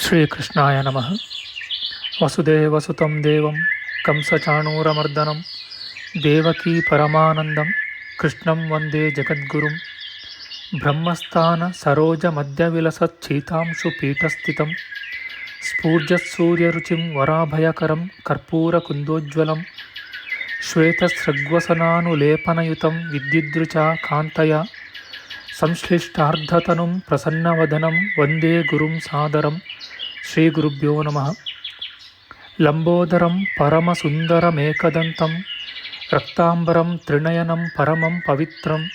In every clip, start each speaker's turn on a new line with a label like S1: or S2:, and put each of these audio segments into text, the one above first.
S1: శ్రీకృష్ణాయ నమ. వసుదేవసుతం దేవం కంసచాణూరమర్దనం. దేవకీ పరమానందం. కృష్ణం వందే జగద్గురుం. బ్రహ్మస్థాన సరోజ మధ్యవిలసీతాంశుపీఠస్థితం స్ఫూర్జసూర్యరుచిం వరాభయకరం కర్పూరకుందోజ్వలం శ్వేతసృగ్వసనానులేపనయుతం విద్యుద్దృచా కాంతయ. సంశ్లిష్టార్థతను ప్రసన్నవదనం వందే గురుం సాదరం. శ్రీ గురుభ్యో నమ. లంబోదరం పరమసుందరమేకదంతం. రక్తాంబరం త్రినయనం పరమం పవిత్రం.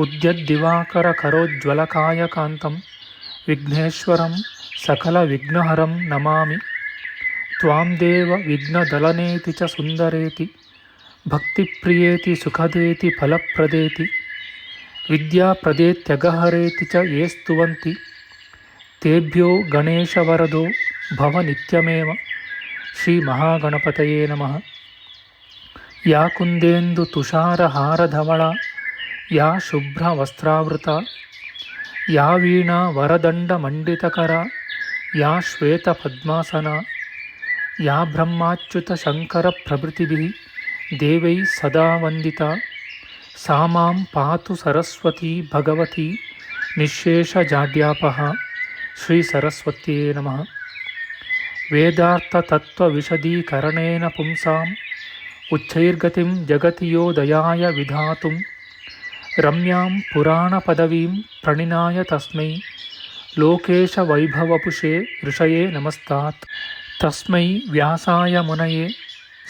S1: ఉద్యద్దివాకరకరోజ్వలకాయకాంతం. విఘ్నేశ్వరం సకల విఘ్నహరం నమామి. త్వాం దేవ విఘ్నదలనేతి చ సుందరేతి. భక్తిప్రియేతి సుఖదేతి ఫలప్రదేతి. ಫಲಪ್ರದೇತಿ ವಿದ್ಯಾಪ್ರದೇತ್ಯಗಹರೇತಿ ಚ ಯೇ ಸ್ತುವಂತಿ. ತೇಭ್ಯೋ ಗಣೇಶವರದೋ ಭವ ನಿತ್ಯಮೇವ. ಶ್ರೀ ಮಹಾಗಣಪತಯೇ ನಮಃ. ಯಾ ಕುಂದೇಂದು ತುಷಾರಹಾರಧವಳ ಯಾ ಶುಭ್ರವಸ್ತ್ರಾವೃತ ಯಾ ವೀಣಾ ವರದಂಡಮಂಡಿತಕರ ಯಾ ಶ್ವೇತಪದ್ಮಾಸನ ಯಾ ಬ್ರಹ್ಮಾಚ್ಯುತ ಶಂಕರ ಪ್ರಭೃತಿಭಿ, ದೇವೈ ಸದಾ ವಂದಿತಾ. सा मां पातु सरस्वती भगवती निःशेषजाड्यापः श्रीसरस्वत्यै नमः। वेदार्थतत्त्वविशदीकरणेन पुंसाम् उच्चैर्गतिं जगति यो दयाय विधातुं रम्यां पुराणपदवीं प्रणिनाय तस्मै लोकेशवैभवपुषे ऋषये नमस्तात्। तस्मै व्यासाय मुनये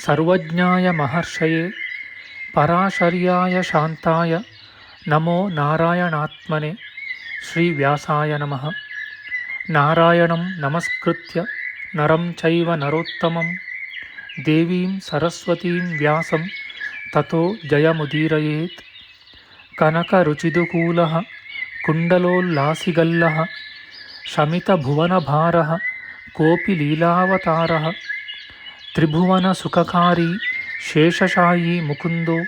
S1: सर्वज्ञाय महर्षये पराशर्याय शान्ताय नमो नारायणात्मने श्रीव्यासाय नमः। नारायणं नमस्कृत्य नरं चैव नरोत्तमं। देवीं सरस्वतीं व्यासं ततो जयमुदीरयेत्। कनकरुचिदुकूलः कुण्डलोल्लासिगल्लः शमितभुवनभारः कोऽपि लीलावतारः त्रिभुवनसुखकारी శేషశాయి ముకుందో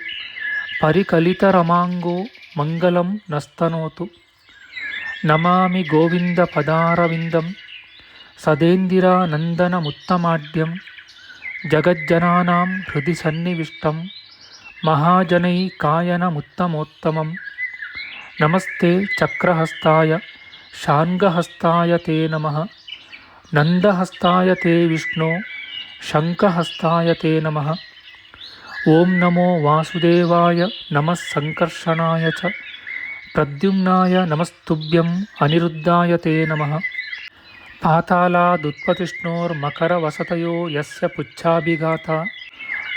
S1: పరికలితరమాంగో మంగళం నస్తనోతు. నమామి గోవింద పదారవిందం సదేందిరానందనముత్తమాఢ్యం జగజ్జనానాం హృది సన్నివిష్టం మహాజనై కాయనముత్తమోత్తమం నమస్తే చక్రహస్తాయ షాన్గహస్తాయ తే నమ. నందహస్తాయ తే విష్ణో శంఖహస్తాయ తే నమ. ఓం నమో వాసుదేవాయ సంకర్షణాయ చ ప్రద్యుమ్నాయ నమస్తుభ్యం అనిరుద్ధాయ తే నమ. పాతాళాదుత్పతిష్ణోర్మకరవసతయో యస్య పుచ్ఛాభిఘాత.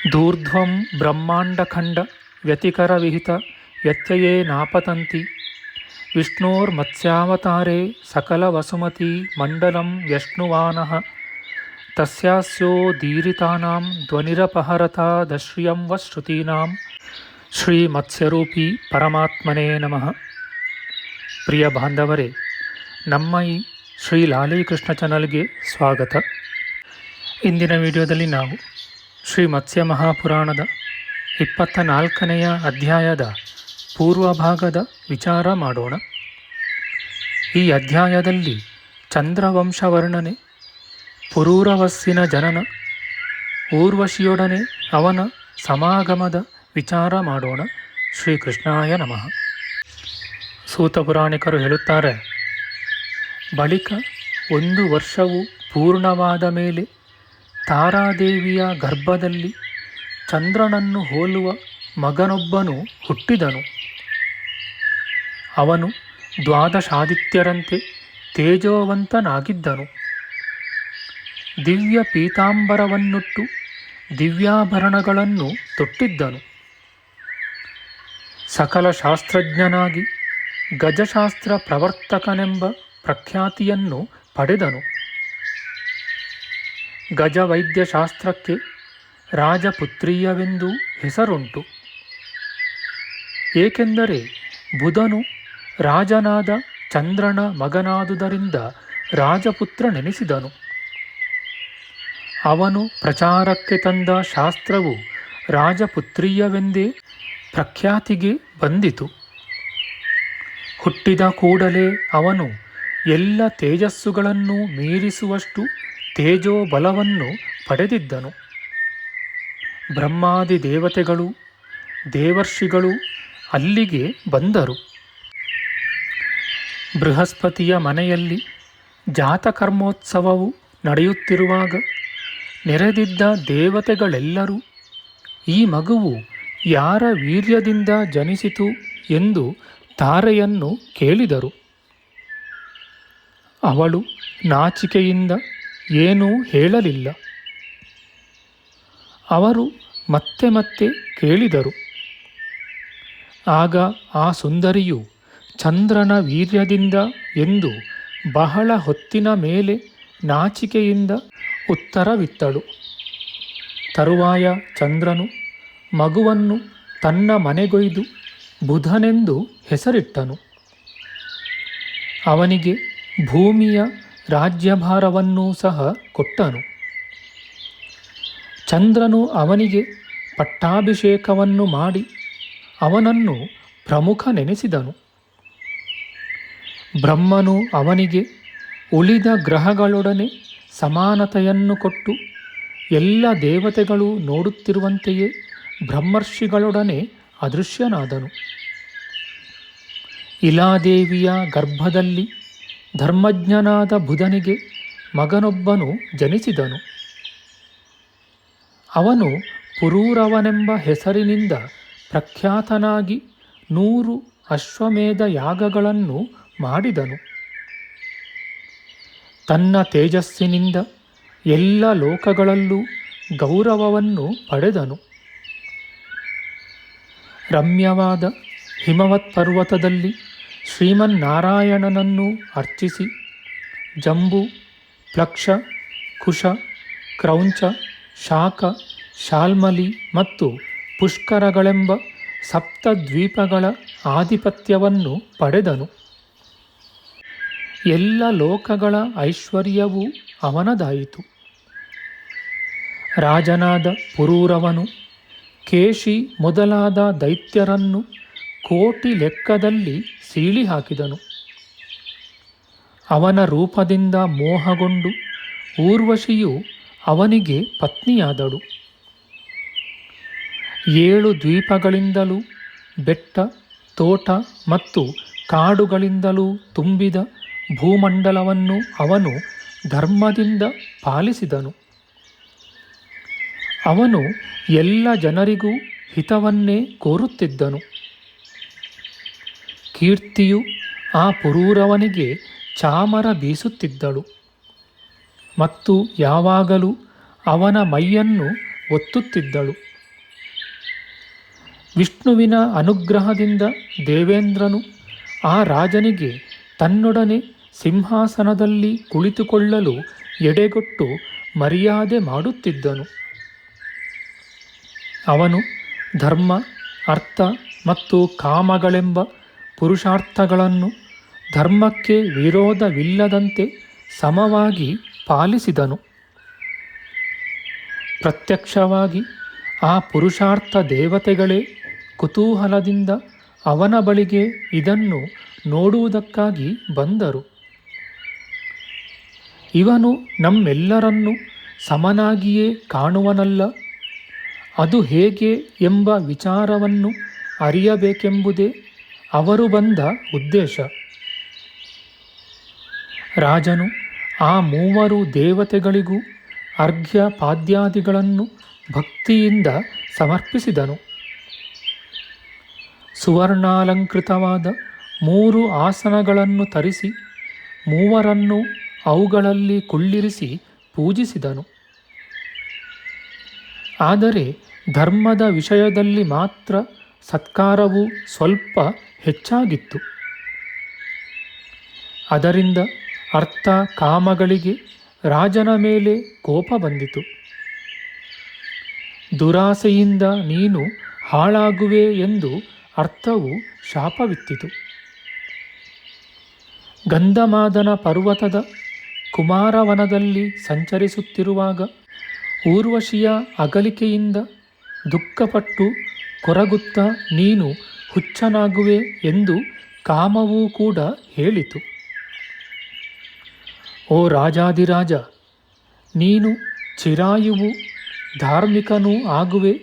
S1: దూర్ధ్వం బ్రహ్మాండఖండ వ్యతికరవిహిత వ్యత్యయే నాపతంతి. విష్ణోర్మత్స్యావతారే సకలవసుమతి మండలం వ్యష్ణువాన. ತಸ್ಯಾಸ್ಯೋದೀರಿತಾನಾಂ ಧ್ವನಿರಪಹರತಾದಶ್ರಿಯಂ ಶ್ರೀ ಮತ್ಸ್ಯರೂಪಿ ಪರಮಾತ್ಮನೇ ನಮಃ ಪ್ರಿಯ ಬಾಂಧವರೇ ನಮ್ಮ ಈ ಶ್ರೀ ಲಾಲೀಕೃಷ್ಣ ಚಾನಲ್ಗೆ ಸ್ವಾಗತ ಇಂದಿನ ವಿಡಿಯೋದಲ್ಲಿ ನಾವು ಶ್ರೀ ಮತ್ಸ್ಯ ಮಹಾಪುರಾಣದ ಇಪ್ಪತ್ತ ನಾಲ್ಕನೆಯ ಅಧ್ಯಾಯದ ಪೂರ್ವಭಾಗದ ವಿಚಾರ ಮಾಡೋಣ. ಈ ಅಧ್ಯಾಯದಲ್ಲಿ ಚಂದ್ರವಂಶ ವರ್ಣನೆ ಪುರೂರವಸ್ಸಿನ ಜನನ, ಊರ್ವಶಿಯೊಡನೆ ಅವನ ಸಮಾಗಮದ ವಿಚಾರ ಮಾಡೋಣ. ಶ್ರೀಕೃಷ್ಣಾಯ ನಮಃ. ಸೂತ ಪುರಾಣಿಕರು ಹೇಳುತ್ತಾರೆ, ಬಳಿಕ ಒಂದು ವರ್ಷವು ಪೂರ್ಣವಾದ ಮೇಲೆ ತಾರಾದೇವಿಯ ಗರ್ಭದಲ್ಲಿ ಚಂದ್ರನನ್ನು ಹೋಲುವ ಮಗನೊಬ್ಬನು ಹುಟ್ಟಿದನು. ಅವನು ದ್ವಾದಶಾದಿತ್ಯರಂತೆ ತೇಜೋವಂತನಾಗಿದ್ದನು. ದಿವ್ಯ ಪೀತಾಂಬರವನ್ನುಟ್ಟು ದಿವ್ಯಾಭರಣಗಳನ್ನು ತೊಟ್ಟಿದ್ದನು. ಸಕಲ ಶಾಸ್ತ್ರಜ್ಞನಾಗಿ ಗಜಶಾಸ್ತ್ರ ಪ್ರವರ್ತಕನೆಂಬ ಪ್ರಖ್ಯಾತಿಯನ್ನು ಪಡೆದನು. ಗಜವೈದ್ಯಶಾಸ್ತ್ರಕ್ಕೆ ರಾಜಪುತ್ರೀಯವೆಂದು ಹೆಸರುಂಟು. ಏಕೆಂದರೆ ಬುಧನು ರಾಜನಾದ ಚಂದ್ರನ ಮಗನಾದುದರಿಂದ ರಾಜಪುತ್ರನೆನಿಸಿದನು. ಅವನು ಪ್ರಚಾರಕ್ಕೆ ತಂದ ಶಾಸ್ತ್ರವು ರಾಜಪುತ್ರೀಯವೆಂದೇ ಪ್ರಖ್ಯಾತಿಗೆ ಬಂದಿತು. ಹುಟ್ಟಿದ ಕೂಡಲೇ ಅವನು ಎಲ್ಲ ತೇಜಸ್ಸುಗಳನ್ನು ಮೀರಿಸುವಷ್ಟು ತೇಜೋಬಲವನ್ನು ಪಡೆದಿದ್ದನು. ಬ್ರಹ್ಮಾದಿ ದೇವತೆಗಳು, ದೇವರ್ಷಿಗಳು ಅಲ್ಲಿಗೆ ಬಂದರು. ಬೃಹಸ್ಪತಿಯ ಮನೆಯಲ್ಲಿ ಜಾತಕರ್ಮೋತ್ಸವವು ನಡೆಯುತ್ತಿರುವಾಗ ನೆರೆದಿದ್ದ ದೇವತೆಗಳೆಲ್ಲರೂ, ಈ ಮಗುವು ಯಾರ ವೀರ್ಯದಿಂದ ಜನಿಸಿತು ಎಂದು ತಾರೆಯನ್ನು ಕೇಳಿದರು. ಅವಳು ನಾಚಿಕೆಯಿಂದ ಏನೂ ಹೇಳಲಿಲ್ಲ. ಅವರು ಮತ್ತೆ ಮತ್ತೆ ಕೇಳಿದರು. ಆಗ ಆ ಸುಂದರಿಯು ಚಂದ್ರನ ವೀರ್ಯದಿಂದ ಎಂದು ಬಹಳ ಹೊತ್ತಿನ ಮೇಲೆ ನಾಚಿಕೆಯಿಂದ ಉತ್ತರವಿತ್ತಳು. ತರುವಾಯ ಚಂದ್ರನು ಮಗುವನ್ನು ತನ್ನ ಮನೆಗೊಯ್ದು ಬುಧನೆಂದು ಹೆಸರಿಟ್ಟನು. ಅವನಿಗೆ ಭೂಮಿಯ ರಾಜ್ಯಭಾರವನ್ನೂ ಸಹ ಕೊಟ್ಟನು. ಚಂದ್ರನು ಅವನಿಗೆ ಪಟ್ಟಾಭಿಷೇಕವನ್ನು ಮಾಡಿ ಅವನನ್ನು ಪ್ರಮುಖ ನೆನೆಸಿದನು. ಬ್ರಹ್ಮನು ಅವನಿಗೆ ಉಳಿದ ಗ್ರಹಗಳೊಡನೆ ಸಮಾನತೆಯನ್ನು ಕೊಟ್ಟು ಎಲ್ಲ ದೇವತೆಗಳು ನೋಡುತ್ತಿರುವಂತೆಯೇ ಬ್ರಹ್ಮರ್ಷಿಗಳೊಡನೆ ಅದೃಶ್ಯನಾದನು. ಇಲಾದೇವಿಯ ಗರ್ಭದಲ್ಲಿ ಧರ್ಮಜ್ಞನಾದ ಬುಧನಿಗೆ ಮಗನೊಬ್ಬನು ಜನಿಸಿದನು. ಅವನು ಪುರೂರವನೆಂಬ ಹೆಸರಿನಿಂದ ಪ್ರಖ್ಯಾತನಾಗಿ ನೂರು ಅಶ್ವಮೇಧ ಯಾಗಗಳನ್ನು ಮಾಡಿದನು. ತನ್ನ ತೇಜಸ್ಸಿನಿಂದ ಎಲ್ಲ ಲೋಕಗಳಲ್ಲೂ ಗೌರವವನ್ನು ಪಡೆದನು. ರಮ್ಯವಾದ ಹಿಮವತ್ ಪರ್ವತದಲ್ಲಿ ಶ್ರೀಮನ್ನಾರಾಯಣನನ್ನು ಅರ್ಚಿಸಿ ಜಂಬು, ಪ್ಲಕ್ಷ, ಕುಶ, ಕ್ರೌಂಚ, ಶಾಖ, ಶಾಲ್ಮಲಿ ಮತ್ತು ಪುಷ್ಕರಗಳೆಂಬ ಸಪ್ತದ್ವೀಪಗಳ ಆಧಿಪತ್ಯವನ್ನು ಪಡೆದನು. ಎಲ್ಲ ಲೋಕಗಳ ಐಶ್ವರ್ಯವೂ ಅವನದಾಯಿತು. ರಾಜನಾದ ಪುರೂರವನು, ಕೇಶಿ ಮೊದಲಾದ ದೈತ್ಯರನ್ನು ಕೋಟಿ ಲೆಕ್ಕದಲ್ಲಿ ಸೀಳಿ ಹಾಕಿದನು. ಅವನ ರೂಪದಿಂದ ಮೋಹಗೊಂಡು ಊರ್ವಶಿಯು ಅವನಿಗೆ ಪತ್ನಿಯಾದಳು. ಏಳು ದ್ವೀಪಗಳಿಂದಲೂ ಬೆಟ್ಟ, ತೋಟ ಮತ್ತು ಕಾಡುಗಳಿಂದಲೂ ತುಂಬಿದ ಭೂಮಂಡಲವನ್ನು ಅವನು ಧರ್ಮದಿಂದ ಪಾಲಿಸಿದನು. ಅವನು ಎಲ್ಲ ಜನರಿಗೂ ಹಿತವನ್ನೇ ಕೋರುತ್ತಿದ್ದನು. ಕೀರ್ತಿಯು ಆ ಪುರೂರವನಿಗೆ ಚಾಮರ ಬೀಸುತ್ತಿದ್ದಳು ಮತ್ತು ಯಾವಾಗಲೂ ಅವನ ಮೈಯನ್ನು ಒತ್ತುತ್ತಿದ್ದಳು. ವಿಷ್ಣುವಿನ ಅನುಗ್ರಹದಿಂದ ದೇವೇಂದ್ರನು ಆ ರಾಜನಿಗೆ ತನ್ನೊಡನೆ ಸಿಂಹಾಸನದಲ್ಲಿ ಕುಳಿತುಕೊಳ್ಳಲು ಎಡೆಗೊಟ್ಟು ಮರ್ಯಾದೆ ಮಾಡುತ್ತಿದ್ದನು. ಅವನು ಧರ್ಮ, ಅರ್ಥ ಮತ್ತು ಕಾಮಗಳೆಂಬ ಪುರುಷಾರ್ಥಗಳನ್ನು ಧರ್ಮಕ್ಕೆ ವಿರೋಧವಿಲ್ಲದಂತೆ ಸಮವಾಗಿ ಪಾಲಿಸಿದನು. ಪ್ರತ್ಯಕ್ಷವಾಗಿ ಆ ಪುರುಷಾರ್ಥ ದೇವತೆಗಳೇ ಕುತೂಹಲದಿಂದ ಅವನ ಬಳಿಗೆ ಇದನ್ನು ನೋಡುವುದಕ್ಕಾಗಿ ಬಂದರು. ಇವನು ನಮ್ಮೆಲ್ಲರನ್ನು ಸಮನಾಗಿಯೇ ಕಾಣುವನಲ್ಲ. ಅದು ಹೇಗೆ ಎಂಬ ವಿಚಾರವನ್ನು ಅರಿಯಬೇಕೆಂಬುದೇ ಅವರು ಬಂದ ಉದ್ದೇಶ. ರಾಜನು ಆ ಮೂವರು ದೇವತೆಗಳಿಗೂ ಅರ್ಘ್ಯ ಪಾದ್ಯಾದಿಗಳನ್ನು ಭಕ್ತಿಯಿಂದ ಸಮರ್ಪಿಸಿದನು. ಸುವರ್ಣಾಲಂಕೃತವಾದ ಮೂರು ಆಸನಗಳನ್ನು ತರಿಸಿ ಮೂವರನ್ನು ಅವುಗಳಲ್ಲಿ ಕುಳ್ಳಿರಿಸಿ ಪೂಜಿಸಿದನು. ಆದರೆ ಧರ್ಮದ ವಿಷಯದಲ್ಲಿ ಮಾತ್ರ ಸತ್ಕಾರವು ಸ್ವಲ್ಪ ಹೆಚ್ಚಾಗಿತ್ತು. ಅದರಿಂದ ಅರ್ಥ ಕಾಮಗಳಿಗೆ ರಾಜನ ಮೇಲೆ ಕೋಪ ಬಂದಿತು. ದುರಾಸೆಯಿಂದ ನೀನು ಹಾಳಾಗುವೆ ಎಂದು ಅರ್ಥವು ಶಾಪವಿತ್ತಿತು. ಗಂಧಮಾದನ ಪರ್ವತದ ಕುಮಾರವನದಲ್ಲಿ ಸಂಚರಿಸುತ್ತಿರುವಾಗ ಊರ್ವಶಿಯ ಅಗಲಿಕೆಯಿಂದ ದುಃಖಪಟ್ಟು ಕೊರಗುತ್ತ, ನೀನು ಹುಚ್ಚನಾಗುವೆ ಎಂದು ಕಾಮವೂ ಕೂಡ ಹೇಳಿತು. ಓ ರಾಜಾದಿರಾಜ ನೀನು ಚಿರಾಯುವು ಧಾರ್ಮಿಕನೂ ಆಗುವೆ.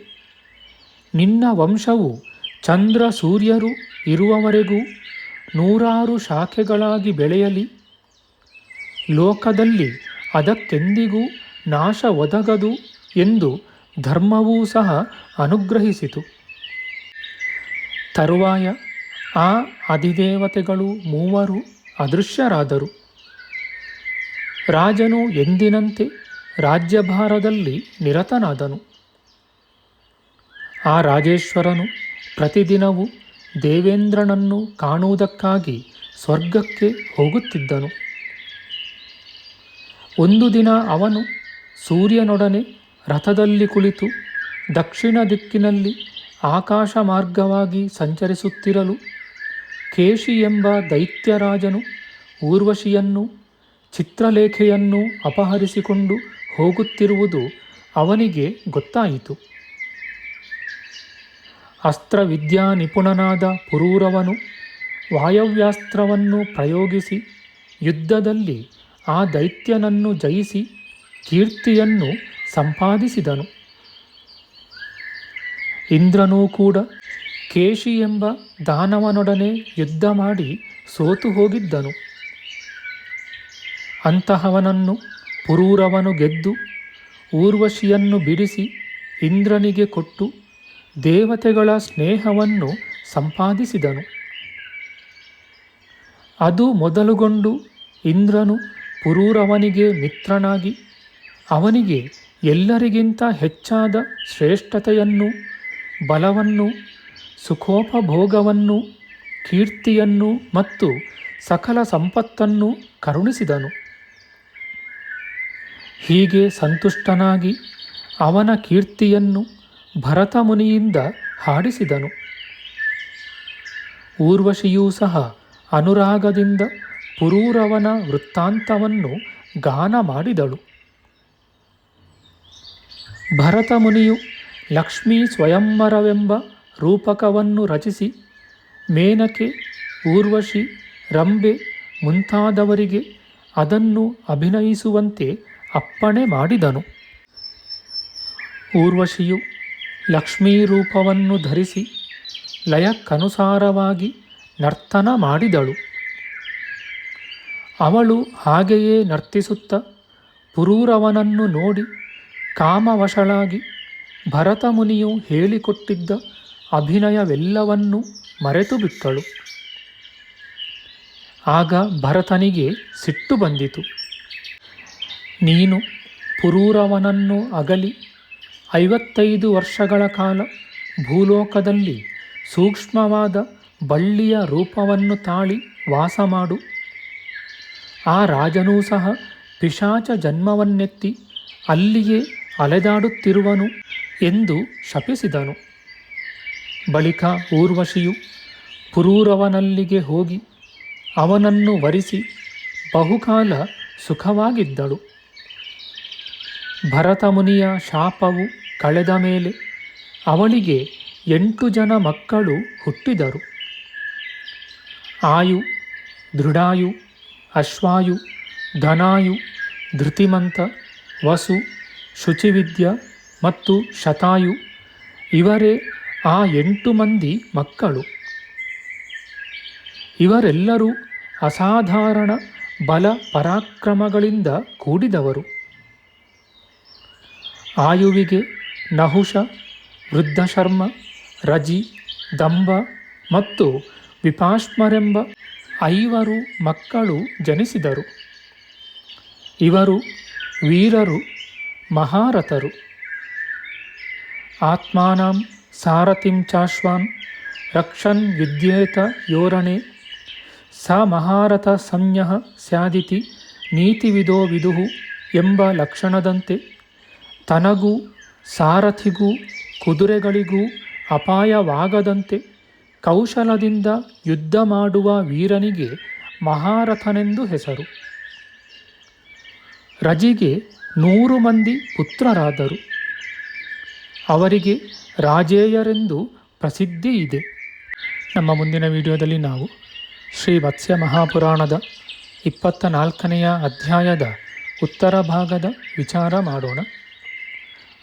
S1: ನಿನ್ನ ವಂಶವು ಚಂದ್ರ ಸೂರ್ಯರು ಇರುವವರೆಗೂ ನೂರಾರು ಶಾಖೆಗಳಾಗಿ ಬೆಳೆಯಲಿ. ಲೋಕದಲ್ಲಿ ಅದಕ್ಕೆಂದಿಗೂ ನಾಶ ಒದಗದು ಎಂದು ಧರ್ಮವೂ ಸಹ ಅನುಗ್ರಹಿಸಿತು. ತರುವಾಯ ಆ ಅಧಿದೇವತೆಗಳು ಮೂವರು ಅದೃಶ್ಯರಾದರು. ರಾಜನು ಎಂದಿನಂತೆ ರಾಜ್ಯಭಾರದಲ್ಲಿ ನಿರತನಾದನು. ಆ ರಾಜೇಶ್ವರನು ಪ್ರತಿದಿನವೂ ದೇವೇಂದ್ರನನ್ನು ಕಾಣುವುದಕ್ಕಾಗಿ ಸ್ವರ್ಗಕ್ಕೆ ಹೋಗುತ್ತಿದ್ದನು. ಒಂದು ದಿನ ಅವನು ಸೂರ್ಯನೊಡನೆ ರಥದಲ್ಲಿ ಕುಳಿತು ದಕ್ಷಿಣ ದಿಕ್ಕಿನಲ್ಲಿ ಆಕಾಶ ಮಾರ್ಗವಾಗಿ ಸಂಚರಿಸುತ್ತಿರಲು ಕೇಶಿ ಎಂಬ ದೈತ್ಯರಾಜನು ಊರ್ವಶಿಯನ್ನು, ಚಿತ್ರಲೇಖೆಯನ್ನು ಅಪಹರಿಸಿಕೊಂಡು ಹೋಗುತ್ತಿರುವುದು ಅವನಿಗೆ ಗೊತ್ತಾಯಿತು. ಅಸ್ತ್ರವಿದ್ಯಾ ನಿಪುಣನಾದ ಪುರೂರವನು ವಾಯವ್ಯಾಸ್ತ್ರವನ್ನು ಪ್ರಯೋಗಿಸಿ ಯುದ್ಧದಲ್ಲಿ ಆ ದೈತ್ಯನನ್ನು ಜಯಿಸಿ ಕೀರ್ತಿಯನ್ನು ಸಂಪಾದಿಸಿದನು. ಇಂದ್ರನೂ ಕೂಡ ಕೇಶಿ ಎಂಬ ದಾನವನೊಡನೆ ಯುದ್ಧ ಮಾಡಿ ಸೋತು ಹೋಗಿದ್ದನು. ಅಂತಹವನನ್ನು ಪುರೂರವನು ಗೆದ್ದು ಊರ್ವಶಿಯನ್ನು ಬಿಡಿಸಿ ಇಂದ್ರನಿಗೆ ಕೊಟ್ಟು ದೇವತೆಗಳ ಸ್ನೇಹವನ್ನು ಸಂಪಾದಿಸಿದನು. ಅದು ಮೊದಲುಗೊಂಡು ಇಂದ್ರನು ಪುರೂರವನಿಗೆ ಮಿತ್ರನಾಗಿ, ಅವನಿಗೆ ಎಲ್ಲರಿಗಿಂತ ಹೆಚ್ಚಾದ ಶ್ರೇಷ್ಠತೆಯನ್ನು, ಬಲವನ್ನು, ಸುಖೋಪಭೋಗವನ್ನು, ಕೀರ್ತಿಯನ್ನು ಮತ್ತು ಸಕಲ ಸಂಪತ್ತನ್ನು ಕರುಣಿಸಿದನು. ಹೀಗೆ ಸಂತುಷ್ಟನಾಗಿ ಅವನ ಕೀರ್ತಿಯನ್ನು ಭರತ ಮುನಿಯಿಂದ ಹಾಡಿಸಿದನು. ಊರ್ವಶಿಯೂ ಸಹ ಅನುರಾಗದಿಂದ ಪುರೂರವನ ವೃತ್ತಾಂತವನ್ನು ಗಾನ ಮಾಡಿದಳು. ಭರತ ಮುನಿಯು ಲಕ್ಷ್ಮೀ ಸ್ವಯಂವರವೆಂಬ ರೂಪಕವನ್ನು ರಚಿಸಿ ಮೇನಕೆ, ಊರ್ವಶಿ, ರಂಬೆ ಮುಂತಾದವರಿಗೆ ಅದನ್ನು ಅಭಿನಯಿಸುವಂತೆ ಅಪ್ಪಣೆ ಮಾಡಿದನು. ಊರ್ವಶಿಯು ಲಕ್ಷ್ಮೀ ರೂಪವನ್ನು ಧರಿಸಿ ಲಯಕ್ಕನುಸಾರವಾಗಿ ನರ್ತನ ಮಾಡಿದಳು. ಅವಳು ಹಾಗೆಯೇ ನರ್ತಿಸುತ್ತ ಪುರೂರವನನ್ನು ನೋಡಿ ಕಾಮವಶಳಾಗಿ ಭರತ ಮುನಿಯು ಹೇಳಿಕೊಟ್ಟಿದ್ದ ಅಭಿನಯವೆಲ್ಲವನ್ನೂ ಮರೆತು ಬಿಟ್ಟಳು. ಆಗ ಭರತನಿಗೆ ಸಿಟ್ಟು ಬಂದಿತು. ನೀನು ಪುರೂರವನನ್ನು ಅಗಲಿ ಐವತ್ತೈದು ವರ್ಷಗಳ ಕಾಲ ಭೂಲೋಕದಲ್ಲಿ ಸೂಕ್ಷ್ಮವಾದ ಬಳ್ಳಿಯ ರೂಪವನ್ನು ತಾಳಿ ವಾಸ ಮಾಡು. ಆ ರಾಜನೂ ಸಹ ಪಿಶಾಚ ಜನ್ಮವನ್ನೆತ್ತಿ ಅಲ್ಲಿಯೇ ಅಲೆದಾಡುತ್ತಿರುವನು ಎಂದು ಶಪಿಸಿದನು. ಬಳಿಕ ಊರ್ವಶಿಯು ಪುರೂರವನಲ್ಲಿಗೆ ಹೋಗಿ ಅವನನ್ನು ವರಿಸಿ ಬಹುಕಾಲ ಸುಖವಾಗಿದ್ದಳು. ಭರತಮುನಿಯ ಶಾಪವು ಕಳೆದ ಮೇಲೆ ಅವಳಿಗೆ ಎಂಟು ಜನ ಮಕ್ಕಳು ಹುಟ್ಟಿದರು. ಆಯು, ದೃಢಾಯು ಅಶ್ವಾಯು ಧನಾಯು ಧೃತಿಮಂತ, ವಸು, ಶುಚಿವಿದ್ಯ ಮತ್ತು ಶತಾಯು ಇವರೇ ಆ ಎಂಟು ಮಂದಿ ಮಕ್ಕಳು. ಇವರೆಲ್ಲರೂ ಅಸಾಧಾರಣ ಬಲ ಪರಾಕ್ರಮಗಳಿಂದ ಕೂಡಿದವರು. ಆಯುವಿಗೆ ನಹುಷ, ವೃದ್ಧಶರ್ಮ, ರಜಿ, ದಂಬ ಮತ್ತು ವಿಪಾಶ್ಮರೆಂಬ ಐವರು ಮಕ್ಕಳು ಜನಿಸಿದರು. ಇವರು ವೀರರು, ಮಹಾರಥರು. ಆತ್ಮಾನಾಂ ಸಾರಥಿಂ ಚಾಶ್ವಾನ್ ರಕ್ಷನ್ ವಿದ್ಯೇತ ಯೋರಣೆ. ಸ ಮಹಾರಥ ಸಂಜ್ಞ ಸ್ಯಾದಿತಿ ನೀತಿವಿದೋ ವಿದುಹು ಎಂಬ ಲಕ್ಷಣದಂತೆ. ತನಗೂ, ಸಾರಥಿಗೂ, ಕುದುರೆಗಳಿಗೂ ಅಪಾಯವಾಗದಂತೆ. ಕೌಶಲದಿಂದ ಯುದ್ಧ ಮಾಡುವ ವೀರನಿಗೆ ಮಹಾರಥನೆಂದು ಹೆಸರು. ರಜಿಗೆ ನೂರು ಮಂದಿ ಪುತ್ರರಾದರು. ಅವರಿಗೆ ರಾಜೇಯರೆಂದು ಪ್ರಸಿದ್ಧಿ ಇದೆ. ನಮ್ಮ ಮುಂದಿನ ವಿಡಿಯೋದಲ್ಲಿ ನಾವು ಶ್ರೀ ವತ್ಸ್ಯ ಮಹಾಪುರಾಣದ ಇಪ್ಪತ್ತ ನಾಲ್ಕನೆಯ ಅಧ್ಯಾಯದ ಉತ್ತರ ಭಾಗದ ವಿಚಾರ ಮಾಡೋಣ.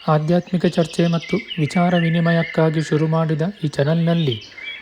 S1: ಆಧ್ಯಾತ್ಮಿಕ ಚರ್ಚೆ ಮತ್ತು ವಿಚಾರ ವಿನಿಮಯಕ್ಕಾಗಿ ಶುರು ಮಾಡಿದ ಈ ಚಾನಲ್ನಲ್ಲಿ